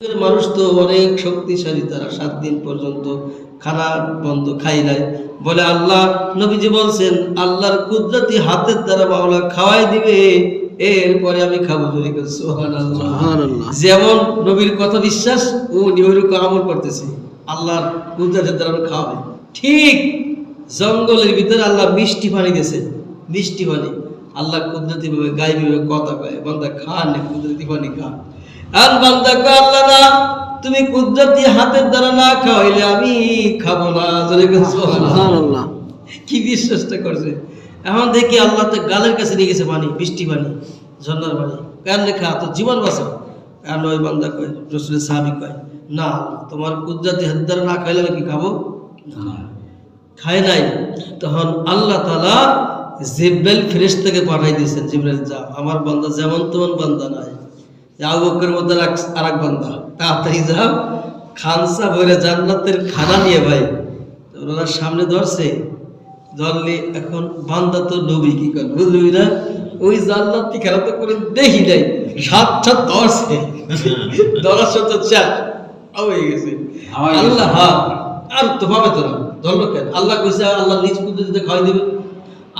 মানুষ তো অনেক শক্তিশালী তারা সাত দিন পর্যন্ত খানা বন্ধ খাই নাই। বলে আল্লাহ নবীজি বলছেন আল্লাহর কুদরতি হাতের দ্বারা মাওলা খাওয়াই দিবে এরপরে আমি খাব। সুবহানাল্লাহ। যেমন নবীর কথা বিশ্বাস ও ওইরকম আমল করতেছে। আল্লাহর কুদরতের দ্বারা খাওয়াবে। ঠিক জঙ্গলের ভিতরে আল্লাহ মিষ্টি পানি দিয়েছে মিষ্টি পানি। আল্লাহ কুদরতি ভাবে গাইবি ভাবে কথা কয় বান্দা খান কুদরতি পানি খা। আর বান্দা আল্লাহ না তুমি কুদরতি হাতের দ্বারা না খাওয়াইলে আমি খাব না। সুবহানাল্লাহ। কি বিশ্বাসটা করছে? এখন দেখি আল্লাহ তো গালের কাছে নিয়ে গেছে পানি বৃষ্টি পানি পানি। কেন লেখা তো জীবন বাঁচাও। কেন ওই বান্দা কয় রসুলের সাহাবি কয় না তোমার কুদরাতি হাত না খাইলে আমি কি খাব? খায় নাই। তখন আল্লাহ তালা জিব্রাইল ফেরেশতাকে পাঠাই দিয়েছেন জিব্রাইল যা আমার বান্দা যেমন তেমন বান্দা নাই। আবু বকরের মধ্যে আর এক বান্দা। তাড়াতাড়ি যাও খানসা ভরে জান্নাতের খানা নিয়ে ভাই। তো ওনারা সামনে ধরছে ধরলে এখন বান্দা তো নবী কি করে বুঝবি না? ওই জান্নাত খেলা তো করে দেখি নাই? সাত সাত ধরছে। ধরার সাথে চার। হয়ে গেছে। আল্লাহ হ্যাঁ আর তো পাবে তোরা ধরলো কেন? আল্লাহ কইছে আল্লাহ নিজ পদ্ধতিতে খাওয়াই দিবে।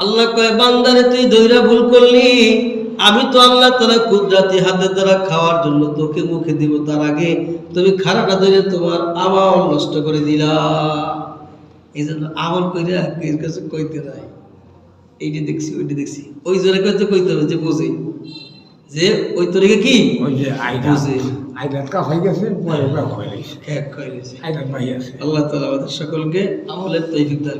আল্লাহ কয় বান্দারে তুই দৈরা ভুল করলি। আমি তো আল্লাহ তারা কুদরাতি হাতে দ্বারা খাওয়ার জন্য তোকে মুখে দিব তার আগে তুমি খারাপটা ধরে তোমার আমল নষ্ট করে দিলা। এই জন্য আমল কইরা এর কাছে কইতে নাই। এইটা দেখছি ওইটা দেখছি। ওই জোরে কইতে কইতে হবে যে বোঝে। যে ওই তরিকে কি? ওই যে আইডা বুঝে। আইডাটকা হয়ে গেছে পরে হয়ে গেছে। এক কইলেছে আইডাট ভাই আছে। আল্লাহ তাআলা আমাদের সকলকে আমলের তৌফিক দান